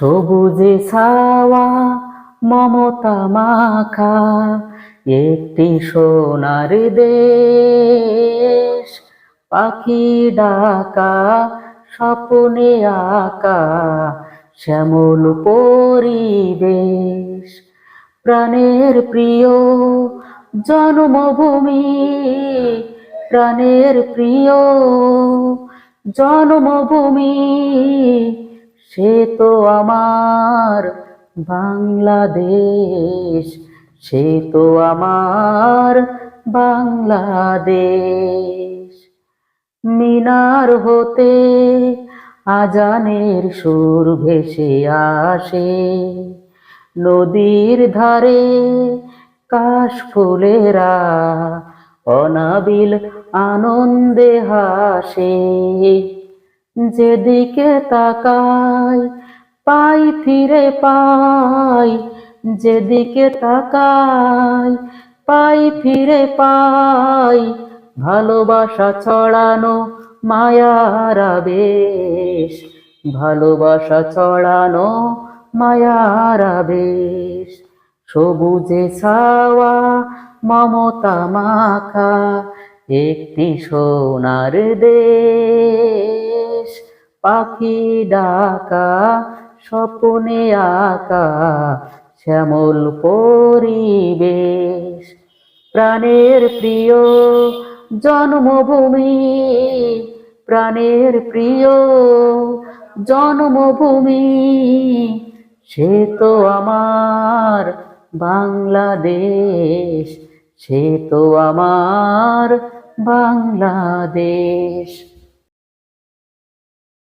সবুজে ছাওয়া মমতা মাখা একটি সোনার দেশ। পাখি ডাকা, স্বপ্নে আঁকা শ্যামল পরিবেশ। প্রাণের প্রিয় জন্মভূমি, প্রাণের প্রিয় জন্মভূমি। সে তো আমার বাংলাদেশ, সে তো আমার বাংলাদেশ। মিনার হতে আজানের সুর ভেসে আসে, নদীর ধারে কাশ ফুলেরা অনাবিল আনন্দে হাসে। যেদিকে তাকাই, পাই ফিরে পাই। যেদিকে তাকাই, পাই ফিরে পাই। ভালোবাসা ছড়ানো মায়ার আবেশ। ভালোবাসা ছড়ানো মায়ার আবেশ। সবুজে ছাওয়া মমতা মাখা একটি সোনার দেশ। পাখি ডাকা, স্বপনে আঁকা, শ্যামল পরিবেশ। প্রাণের প্রিয় জন্মভূমি, প্রাণের প্রিয় জন্মভূমি, সে তো আমার বাংলাদেশ, সে তো আমার বাংলাদেশ।